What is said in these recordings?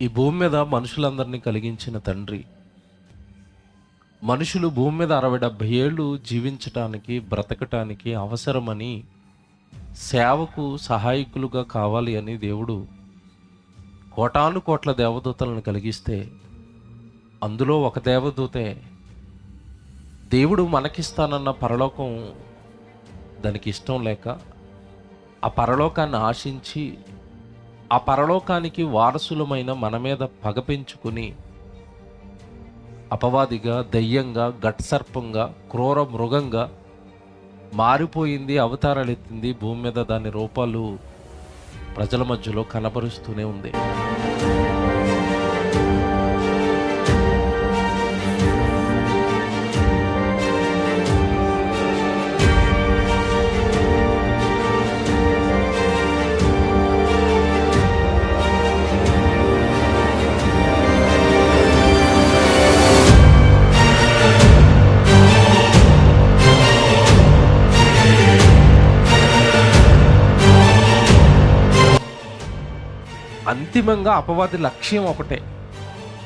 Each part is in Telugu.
ఈ భూమి మీద మనుషులందరినీ కలిగించిన తండ్రి. మనుషులు భూమి మీద అరవై డెబ్భై ఏళ్ళు జీవించటానికి బ్రతకటానికి అవసరమని సేవకు సహాయకులుగా కావాలి అని దేవుడు కోటాను కోట్ల దేవదూతలను కలిగిస్తే అందులో ఒక దేవదూతే దేవుడు మనకిస్తానన్న పరలోకం దానికి ఇష్టం లేక ఆ పరలోకాన్ని ఆశించి ఆ పరలోకానికి వారసులమైన మన మీద పగ పెంచుకుని అపవాదిగా దయ్యంగా గట్సర్పంగా క్రూర మృగంగా మారిపోయింది అవతారాలు ఎత్తింది భూమి మీద దాని రూపాలు ప్రజల మధ్యలో కనబరుస్తూనే ఉంది. అంతిమంగా అపవాది లక్ష్యం ఒకటే.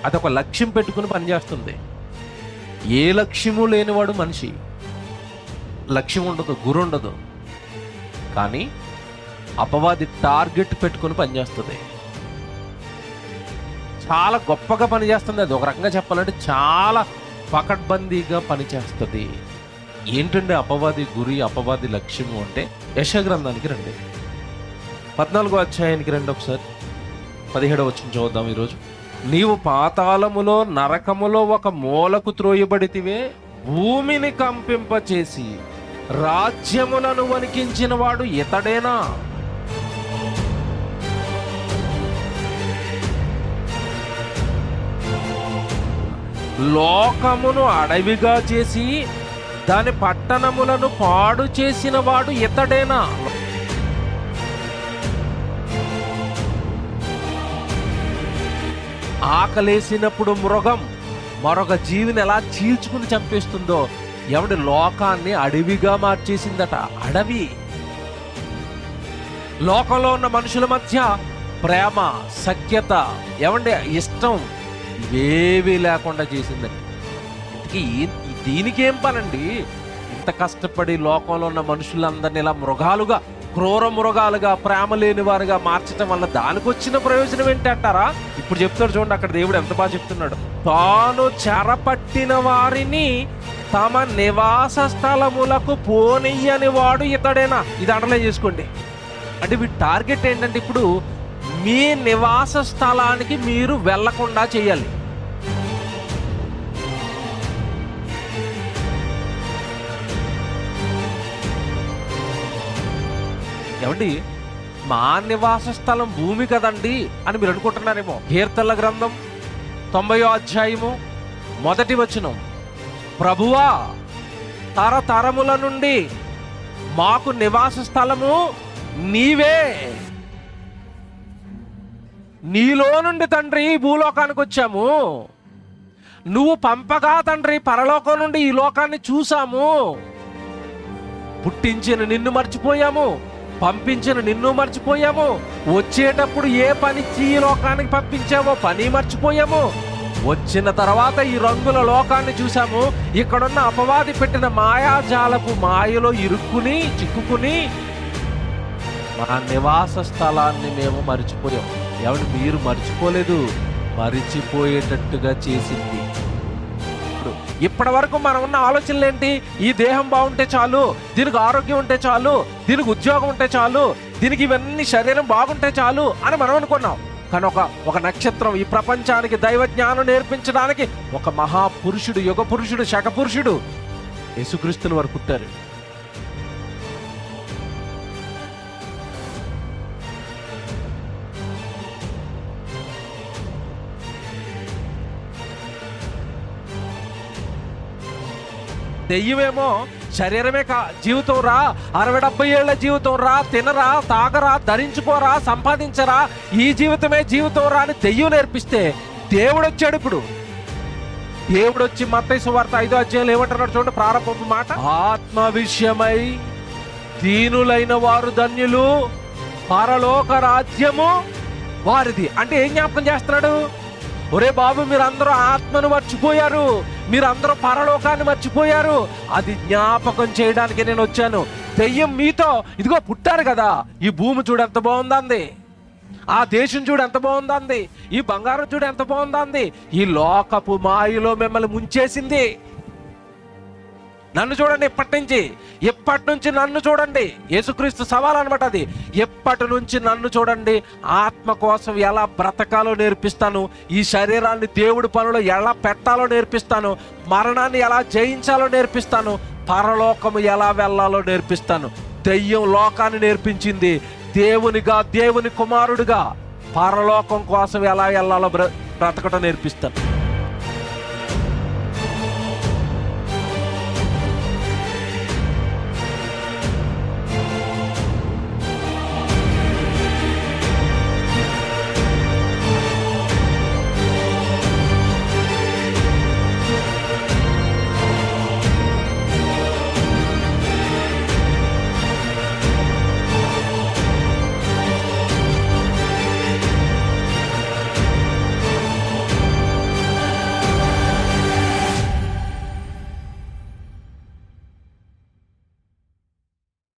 అదొక లక్ష్యం పెట్టుకుని పనిచేస్తుంది. ఏ లక్ష్యము లేనివాడు మనిషి. లక్ష్యం ఉండదు గురు ఉండదు. కానీ అపవాది టార్గెట్ పెట్టుకుని పనిచేస్తుంది. చాలా గొప్పగా పనిచేస్తుంది. అది ఒక రకంగా చెప్పాలంటే చాలా పకడ్బందీగా పనిచేస్తుంది. ఏంటంటే అపవాది గురి అపవాది లక్ష్యము అంటే యశగ్రంథానికి రండి. పద్నాలుగో అధ్యాయానికి రండి ఒకసారి. పదిహేడవ వచ్చిన చూద్దాం ఈరోజు. నీవు పాతాళములో నరకములో ఒక మూలకు త్రోయబడితివే భూమిని కంపింపచేసి రాజ్యములను వణికించిన వాడు ఇతడేనా? లోకమును అడవిగా చేసి దాని పట్టణములను పాడు చేసిన వాడు ఇతడేనా? ఆకలేసినప్పుడు మృగం మరొక జీవిని ఎలా చీల్చుకుని చంపేస్తుందో ఎవడి లోకాన్ని అడవిగా మార్చేసిందట అడవి. లోకంలో ఉన్న మనుషుల మధ్య ప్రేమ సఖ్యత ఏమండి ఇష్టం ఇవేవీ లేకుండా చేసిందండి దీనికేం పనండి? ఇంత కష్టపడి లోకంలో ఉన్న మనుషులందరినీ ఇలా మృగాలుగా క్రూర మృగాలుగా ప్రేమ లేని వారుగా మార్చటం వల్ల దానికి వచ్చిన ప్రయోజనం ఏంటి అంటారా ఇప్పుడు చెప్తాడు చూడండి అక్కడ దేవుడు ఎంత బాగా చెప్తున్నాడు. తాను చెరపట్టిన వారిని తమ నివాస స్థలములకు పోనీయని వాడు ఇతడేనా? ఇది అండర్లైన్ చేసుకోండి. అంటే మీ టార్గెట్ ఏంటంటే ఇప్పుడు మీ నివాస స్థలానికి మీరు వెళ్ళకుండా చేయాలి. ఏమండి? మా నివాస స్థలం భూమి కదండి అని మీరు అనుకుంటున్నారేమో. కీర్తనల గ్రంథం తొంభయో అధ్యాయము మొదటి వచనం. ప్రభువా తరతరముల నుండి మాకు నివాస స్థలము నీవే. నీలో నుండి తండ్రి భూలోకానికి వచ్చాము. నువ్వు పంపగా తండ్రి పరలోకం నుండి ఈ లోకాన్ని చూసాము పుట్టించిన నిన్ను మర్చిపోయాము. పంపించిన నిన్ను మర్చిపోయాము. వచ్చేటప్పుడు ఏ పని ఈ లోకానికి పంపించావో పని మర్చిపోయాము. వచ్చిన తర్వాత ఈ రంగుల లోకాన్ని చూసాము ఇక్కడున్న అపవాది పెట్టిన మాయాజాలపు మాయలో ఇరుక్కుని చిక్కుకుని మా నివాస స్థలాన్ని మేము మర్చిపోయాం. ఎవడు మీరు మర్చిపోలేదు. మరిచిపోయేటట్టుగా చేసింది. ఇప్పటి వరకు మనం ఉన్న ఆలోచనలు ఏంటి? ఈ దేహం బాగుంటే చాలు దీనికి ఆరోగ్యం ఉంటే చాలు దీనికి ఉద్యోగం ఉంటే చాలు దీనికి ఇవన్నీ శరీరం బాగుంటే చాలు అని మనం అనుకున్నాం. కానీ ఒక ఒక నక్షత్రం ఈ ప్రపంచానికి దైవ జ్ఞానం నేర్పించడానికి ఒక మహాపురుషుడు యుగ పురుషుడు శక పురుషుడు యేసుక్రీస్తుని వారు పుట్టారు. దెయ్యమేమో శరీరమే కా జీవితం రా అరవై డెబ్బై ఏళ్ళ జీవితం రా తినరా తాగరా ధరించుకోరా సంపాదించరా ఈ జీవితమే జీవితం రా అని దెయ్యం నేర్పిస్తే దేవుడు వచ్చాడు ఇప్పుడు. దేవుడు వచ్చి మత్తయి సువార్త ఐదో అధ్యాయులు ఏమంటున్నాడు చూడండి ప్రారంభపు మాట. ఆత్మ విషయమై దీనులైన వారు ధన్యులు పరలోక రాజ్యము వారిది. అంటే ఏం జ్ఞాపకం చేస్తున్నాడు? ఒరే బాబు మీరందరూ ఆత్మను మర్చిపోయారు. మీరందరూ పరలోకాన్ని మర్చిపోయారు. అది జ్ఞాపకం చేయడానికి నేను వచ్చాను. దెయ్యం మీతో ఇదిగో పుట్టారు కదా. ఈ భూమి చూడు ఎంత బాగుందంది. ఆ దేశం చూడు ఎంత బాగుందంది. ఈ బంగారం చూడు ఎంత బాగుందంది. ఈ లోకపు మాయలో మిమ్మల్ని ముంచేసింది. నన్ను చూడండి ఇప్పటి నుంచి. ఎప్పటి నుంచి నన్ను చూడండి? యేసుక్రీస్తు సవాల్ అనమాట అది. ఎప్పటి నుంచి నన్ను చూడండి? ఆత్మ కోసం ఎలా బ్రతకాలో నేర్పిస్తాను. ఈ శరీరాన్ని దేవుడి పనులు ఎలా పెట్టాలో నేర్పిస్తాను. మరణాన్ని ఎలా జయించాలో నేర్పిస్తాను. పరలోకము ఎలా వెళ్ళాలో నేర్పిస్తాను. దెయ్యం లోకాన్ని నేర్పించింది. దేవునిగా దేవుని కుమారుడిగా పరలోకం కోసం ఎలా వెళ్ళాలో బ్ర బ్రతకటం నేర్పిస్తాను.